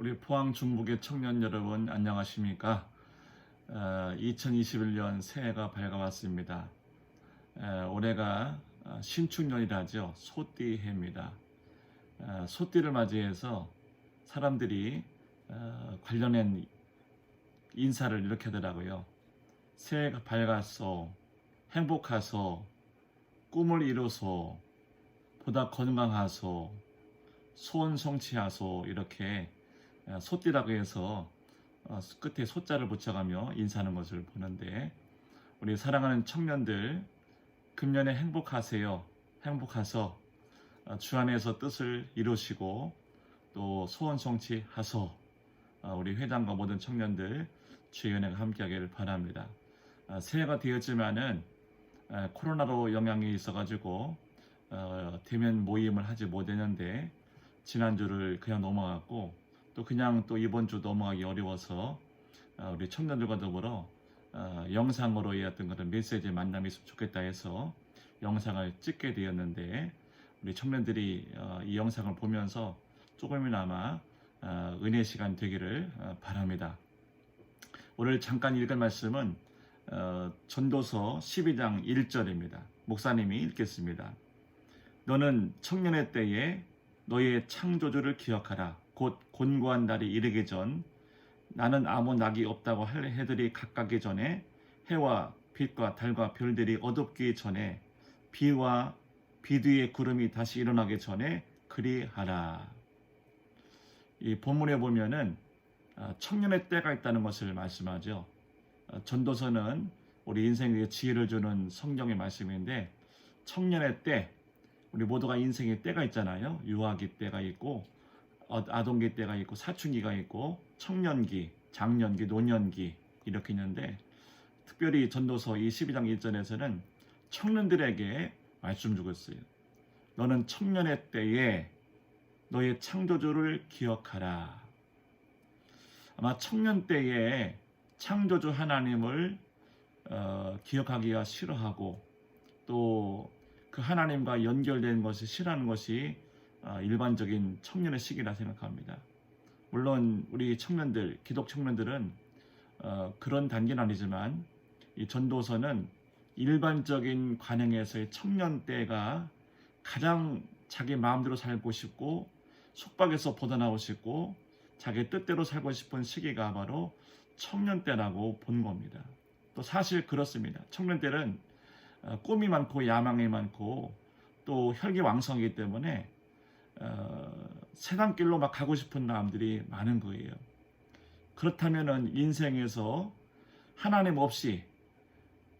우리 포항 중북의 청년 여러분 안녕하십니까? 어, 2021년 새해가 밝아왔습니다. 어, 올해가 어, 신축년이라죠. 소띠해입니다. 어, 소띠를 맞이해서 사람들이 어, 관련된 인사를 이렇게 하더라고요. 새해가 밝았소, 행복하소, 꿈을 이루소, 보다 건강하소, 소원 성취하소 이렇게 어, 소띠라고 해서 어, 끝에 소자를 붙여가며 인사하는 것을 보는데 우리 사랑하는 청년들 금년에 행복하세요. 행복하서 어, 주 안에서 뜻을 이루시고 또 소원 성취하소 어, 우리 회장과 모든 청년들 주의 은혜가 함께하기를 바랍니다. 어, 새해가 되었지만은 어, 코로나로 영향이 있어가지고 어, 대면 모임을 하지 못했는데 지난주를 그냥 넘어갔고 또 그냥 또 이번 주 넘어가기 어려워서 어, 우리 청년들과 더불어 어, 영상으로의 어떤 그런 메시지 만남이 있으면 좋겠다 해서 영상을 찍게 되었는데 우리 청년들이 어, 이 영상을 보면서 조금이나마 어, 은혜 시간 되기를 어, 바랍니다. 오늘 잠깐 읽을 말씀은 어, 전도서 12장 1절입니다. 목사님이 읽겠습니다. 너는 청년의 때에 너의 창조주를 기억하라. 곧 곤고한 날이 이르기 전 나는 아무 낙이 없다고 할 해들이 각각기 전에 해와 빛과 달과 별들이 어둡기 전에 비와 비 뒤에 구름이 다시 일어나기 전에 그리하라. 이 본문에 보면은 아, 청년의 때가 있다는 것을 말씀하죠. 어, 전도서는 우리 인생에 지혜를 주는 성경의 말씀인데 청년의 때 우리 모두가 인생의 때가 있잖아요. 유아기 때가 있고 어, 아동기 때가 있고 사춘기가 있고 청년기, 장년기, 노년기 이렇게 있는데 특별히 전도서 이 12장 1절에서는 청년들에게 말씀 주고 있어요. 너는 청년의 때에 너의 창조주를 기억하라. 아마 청년 때에 창조주 하나님을 어, 기억하기가 싫어하고 또 그 하나님과 연결된 것을 싫어하는 것이 어, 일반적인 청년의 시기라 생각합니다. 물론 우리 청년들, 기독 청년들은 어, 그런 단계는 아니지만 이 전도서는 일반적인 관행에서의 청년 때가 가장 자기 마음대로 살고 싶고 속박에서 벗어나고 싶고 자기 뜻대로 살고 싶은 시기가 바로 청년 때라고 본 겁니다. 또 사실 그렇습니다. 청년 때는 어, 꿈이 많고 야망이 많고 또 혈기왕성이기 때문에 어, 세상 길로 막 가고 싶은 마음들이 많은 거예요. 그렇다면은 인생에서 하나님 없이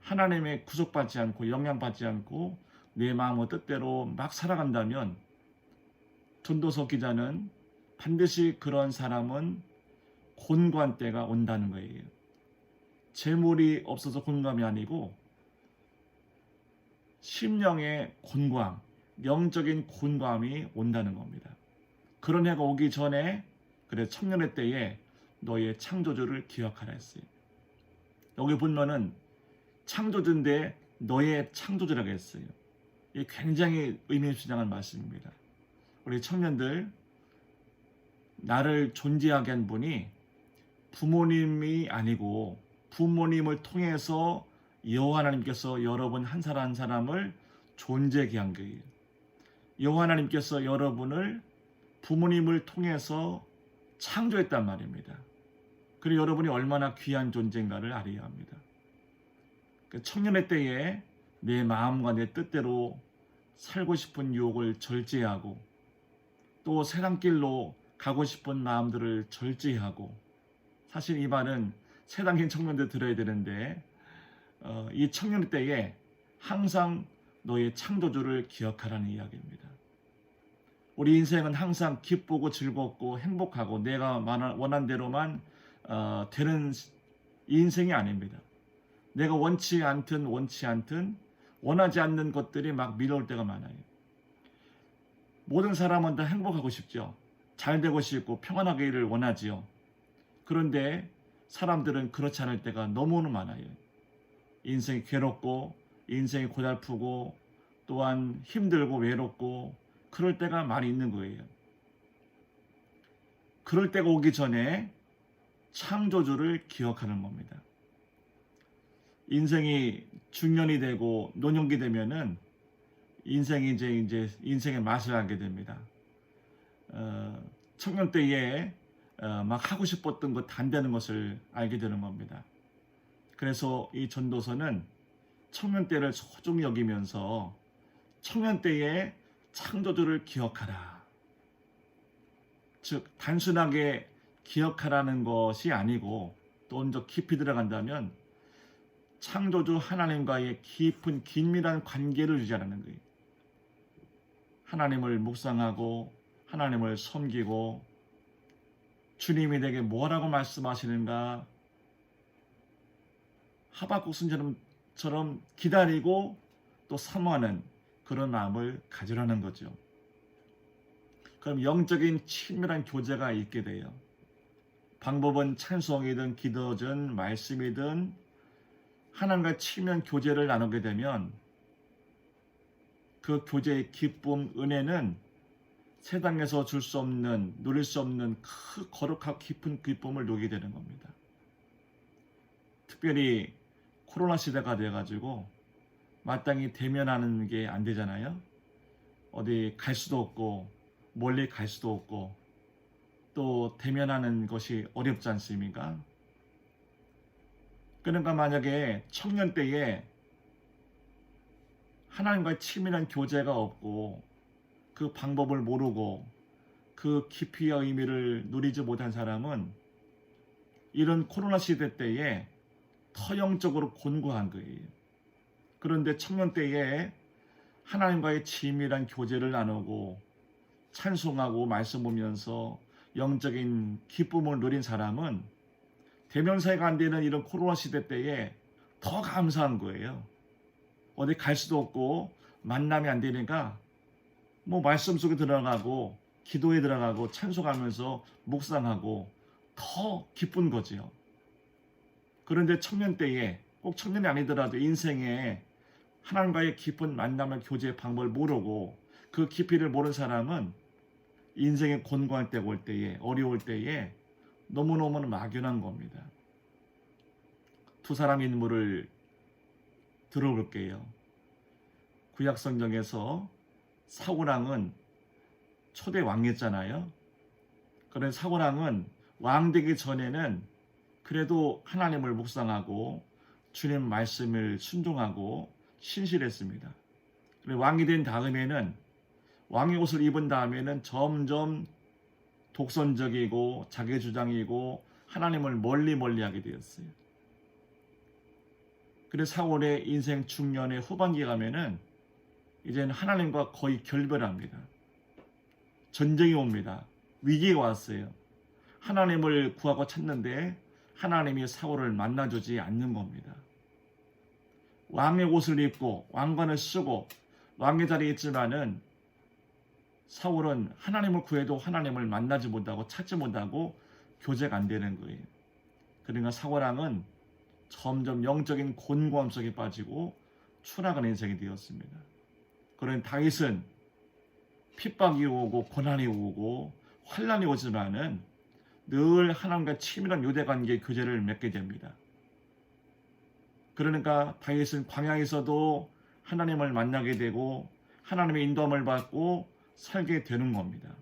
하나님의 구속받지 않고 영향받지 않고 내 마음의 뜻대로 막 살아간다면 전도서 기자는 반드시 그런 사람은 곤고한 때가 온다는 거예요. 재물이 없어서 곤감이 아니고 심령의 곤고함, 영적인 곤고함이 온다는 겁니다. 그런 해가 오기 전에 그래 청년의 때에 너의 창조주를 기억하라 했어요. 여기 보면은 창조주인데 너의 창조주라고 했어요. 이 굉장히 의미심장한 말씀입니다. 우리 청년들 나를 존재하게 한 분이 부모님이 아니고 부모님을 통해서 여호와 하나님께서 여러분 한 사람 한 사람을 존재하게 한 거예요. 여호와 하나님께서 여러분을 부모님을 통해서 창조했단 말입니다. 그리고 여러분이 얼마나 귀한 존재인가를 알아야 합니다. 그 청년의 때에 내 마음과 내 뜻대로 살고 싶은 유혹을 절제하고 또 세상길로 가고 싶은 마음들을 절제하고 사실 이 말은 세상인 청년들 들어야 되는데 어, 이 청년 때에 항상 너의 창조주를 기억하라는 이야기입니다. 우리 인생은 항상 기쁘고 즐겁고 행복하고 내가 원한 대로만 어, 되는 인생이 아닙니다. 내가 원치 않든 원치 않든 원하지 않는 것들이 막 밀어올 때가 많아요. 모든 사람은 다 행복하고 싶죠. 잘 되고 싶고 평안하기를 원하지요. 그런데 사람들은 그렇지 않을 때가 너무나 많아요. 인생이 괴롭고 인생이 고달프고 또한 힘들고 외롭고 그럴 때가 많이 있는 거예요. 그럴 때가 오기 전에 창조주를 기억하는 겁니다. 인생이 중년이 되고 노년기 되면은 인생이 이제 이제 인생의 맛을 알게 됩니다. 어, 청년 때에 어, 막 하고 싶었던 것다안 되는 것을 알게 되는 겁니다. 그래서 이 전도서는 청년 때를 소중히 여기면서 청년 때에 창조주를 기억하라. 즉 단순하게 기억하라는 것이 아니고 또더 깊이 들어간다면 창조주 하나님과의 깊은 긴밀한 관계를 유지하는 거예요. 하나님을 묵상하고 하나님을 섬기고 주님이 내게 뭐라고 말씀하시는가 하박국 선생님처럼 기다리고 또 사모하는 그런 마음을 가지라는 거죠. 그럼 영적인 친밀한 교제가 있게 돼요. 방법은 찬송이든 기도든 말씀이든 하나님과 친밀한 교제를 나누게 되면 그 교제의 기쁨, 은혜는 세상에서 줄 수 없는, 누릴 수 없는 크, 거룩하고 깊은 기쁨을 누리게 되는 겁니다. 특별히 코로나 시대가 돼가지고 마땅히 대면하는 게 안 되잖아요. 어디 갈 수도 없고 멀리 갈 수도 없고 또 대면하는 것이 어렵지 않습니까? 그러니까 만약에 청년 때에 하나님과의 친밀한 교제가 없고 그 방법을 모르고 그 깊이와 의미를 누리지 못한 사람은 이런 코로나 시대 때에 더 영적으로 곤고한 거예요. 그런데 청년 때에 하나님과의 친밀한 교제를 나누고 찬송하고 말씀 보면서 영적인 기쁨을 누린 사람은 대면사회가 안 되는 이런 코로나 시대 때에 더 감사한 거예요. 어디 갈 수도 없고 만남이 안 되니까 뭐 말씀 속에 들어가고 기도에 들어가고 찬송하면서 묵상하고 더 기쁜 거지요. 그런데 청년 때에 꼭 청년이 아니더라도 인생에 하나님과의 깊은 만남을 교제의 방법을 모르고 그 깊이를 모르는 사람은 인생의 곤고한 때가 올 때에 어려울 때에 너무너무 막연한 겁니다. 두 사람 인물을 들어볼게요. 구약 성경에서 사우랑은 초대 왕이었잖아요. 그런 사우랑은 왕 되기 전에는 그래도 하나님을 묵상하고 주님 말씀을 순종하고 신실했습니다. 왕이 된 다음에는 왕의 옷을 입은 다음에는 점점 독선적이고 자기주장이고 하나님을 멀리 멀리 하게 되었어요. 그래서 사월의 인생 중년의 후반기에 가면은 이제는 하나님과 거의 결별합니다. 전쟁이 옵니다. 위기가 왔어요. 하나님을 구하고 찾는데 하나님이 사울을 만나주지 않는 겁니다. 왕의 옷을 입고 왕관을 쓰고 왕의 자리에 있지만은 사울은 하나님을 구해도 하나님을 만나지 못하고 찾지 못하고 교제가 안 되는 거예요. 그러니까 사울왕은 점점 영적인 곤고함 속에 빠지고 추락한 인생이 되었습니다. 그런 다윗은 핍박이 오고 고난이 오고 환란이 오지만은 늘 하나님과 친밀한 유대 관계 교제를 맺게 됩니다. 그러니까 다윗은 광야에서도 하나님을 만나게 되고 하나님의 인도함을 받고 살게 되는 겁니다.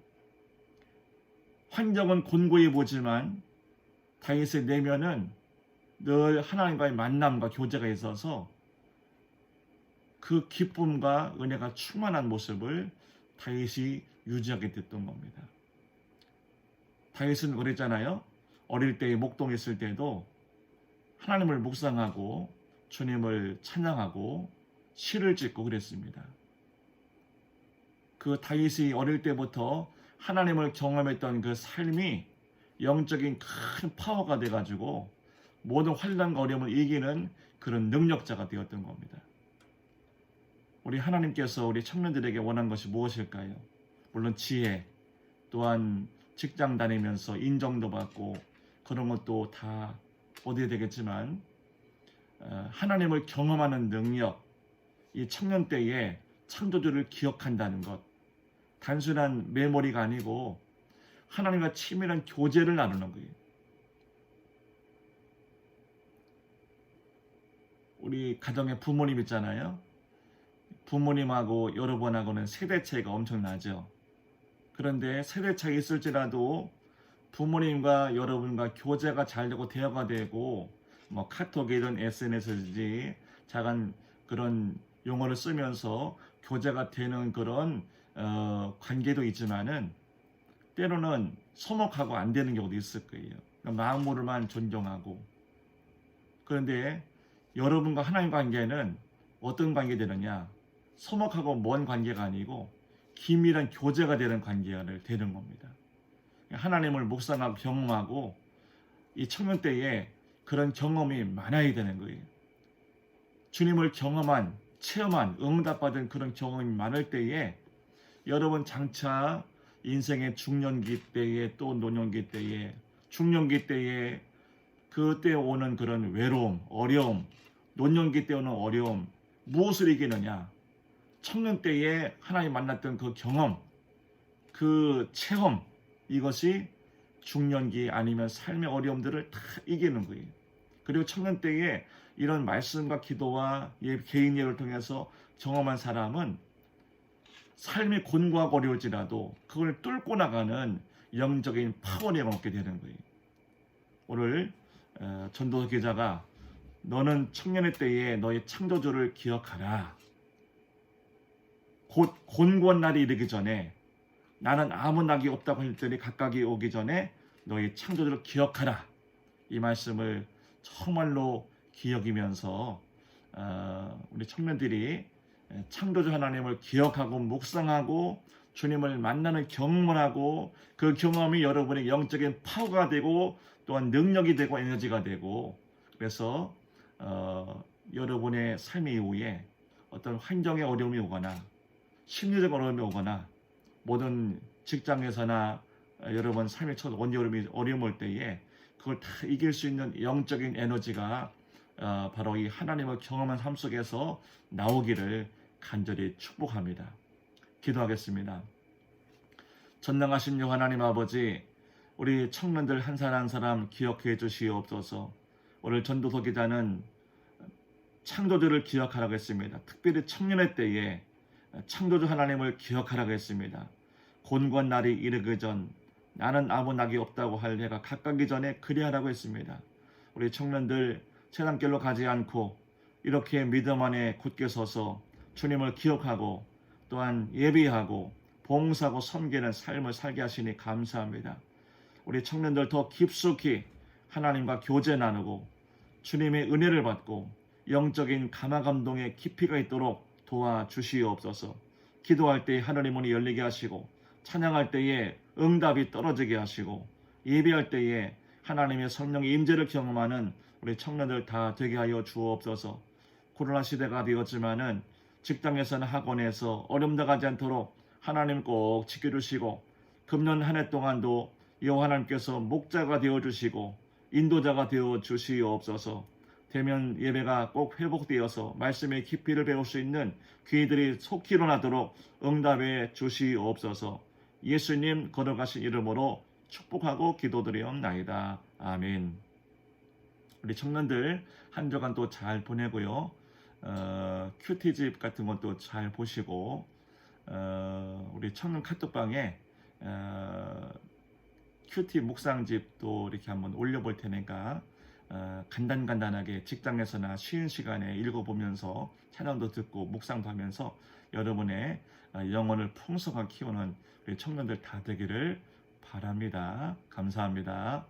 환경은 곤고해 보지만 다윗의 내면은 늘 하나님과의 만남과 교제가 있어서 그 기쁨과 은혜가 충만한 모습을 다윗이 유지하게 됐던 겁니다. 다윗은 그랬잖아요. 어릴 때 목동했을 때도 하나님을 묵상하고 주님을 찬양하고 시를 짓고 그랬습니다. 그 다윗이 어릴 때부터 하나님을 경험했던 그 삶이 영적인 큰 파워가 돼가지고 모든 환란과 어려움을 이기는 그런 능력자가 되었던 겁니다. 우리 하나님께서 우리 청년들에게 원한 것이 무엇일까요? 물론 지혜, 또한 직장 다니면서 인정도 받고 그런 것도 다 얻어야 되겠지만 어, 하나님을 경험하는 능력, 이 청년 때에 창조주를 기억한다는 것, 단순한 메모리가 아니고 하나님과 치밀한 교제를 나누는 거예요. 우리 가정에 부모님 있잖아요. 부모님하고 여러분하고는 세대 차이가 엄청나죠. 그런데 세대 차이 있을지라도 부모님과 여러분과 교제가 잘 되고 대화가 되고 뭐 카톡이든 SNS든지 작은 그런 용어를 쓰면서 교제가 되는 그런 어, 관계도 있지만은 때로는 서먹하고 안 되는 경우도 있을 거예요. 그러니까 마음으로만 존경하고 그런데 여러분과 하나님 관계는 어떤 관계 되느냐? 서먹하고 먼 관계가 아니고 긴밀한 교제가 되는 관계가 되는 겁니다. 하나님을 묵상하고 경험하고 이 청년 때에 그런 경험이 많아야 되는 거예요. 주님을 경험한, 체험한, 응답받은 그런 경험이 많을 때에 여러분 장차 인생의 중년기 때에 또 노년기 때에 중년기 때에 그때 오는 그런 외로움, 어려움, 노년기 때 오는 어려움 무엇을 이기느냐? 청년 때에 하나님 만났던 그 경험, 그 체험 이것이 중년기 아니면 삶의 어려움들을 다 이기는 거예요. 그리고 청년 때에 이런 말씀과 기도와 예, 개인 예를 통해서 경험한 사람은 삶이 곤고하고 어려울지라도 그걸 뚫고 나가는 영적인 파워력을 얻게 되는 거예요. 오늘 어, 전도서 기자가 너는 청년의 때에 너의 창조주를 기억하라. 곧 곤고한 날이 이르기 전에 나는 아무 낙이 없다고 했더니 각각이 오기 전에 너희 창조주를 기억하라. 이 말씀을 정말로 기억이면서 어, 우리 청년들이 창조주 하나님을 기억하고 묵상하고 주님을 만나는 경험을 하고 그 경험이 여러분의 영적인 파워가 되고 또한 능력이 되고 에너지가 되고 그래서 어, 여러분의 삶 이후에 어떤 환경의 어려움이 오거나 심리적 어려움이 오거나 모든 직장에서나 여러분 삶의 첫 원어려움이 어려움 올 때에 그걸 다 이길 수 있는 영적인 에너지가 어, 바로 이 하나님을 경험한 삶 속에서 나오기를 간절히 축복합니다. 기도하겠습니다. 전능하신 여 하나님 아버지, 우리 청년들 한 사람 한 사람 기억해 주시옵소서. 오늘 전도서 기자는 창조주를 기억하라고 했습니다. 특별히 청년의 때에 창조주 하나님을 기억하라고 했습니다. 곤고한 날이 이르기 전 나는 아무 낙이 없다고 할 해가 가까기 전에 그리하라고 했습니다. 우리 청년들 세상길로 가지 않고 이렇게 믿음 안에 굳게 서서 주님을 기억하고 또한 예비하고 봉사하고 섬기는 삶을 살게 하시니 감사합니다. 우리 청년들 더 깊숙이 하나님과 교제 나누고 주님의 은혜를 받고 영적인 감화 감동의 깊이가 있도록 도와주시옵소서. 기도할 때 하늘의 문이 열리게 하시고 찬양할 때에 응답이 떨어지게 하시고 예배할 때에 하나님의 성령의 임재를 경험하는 우리 청년들 다 되게 하여 주옵소서. 코로나 시대가 되었지만은 직장에서는 학원에서 어려움 당하지 않도록 하나님 꼭 지켜주시고 금년 한 해 동안도 여호와 하나님께서 목자가 되어 주시고 인도자가 되어 주시옵소서. 대면 예배가 꼭 회복되어서 말씀의 깊이를 배울 수 있는 귀들이 속히 일어나도록 응답해 주시옵소서. 예수님 걸어가신 이름으로 축복하고 기도드리옵나이다. 아멘. 우리 청년들 한 주간 또 잘 보내고요. 어, 큐티집 같은 것도 잘 보시고 어, 우리 청년 카톡방에 어, 큐티 묵상집도 이렇게 한번 올려볼 테니까 어, 간단간단하게 직장에서나 쉬는 시간에 읽어보면서 찬양도 듣고 묵상도 하면서 여러분의 어, 영혼을 풍성하게 키우는 우리 청년들 다 되기를 바랍니다. 감사합니다.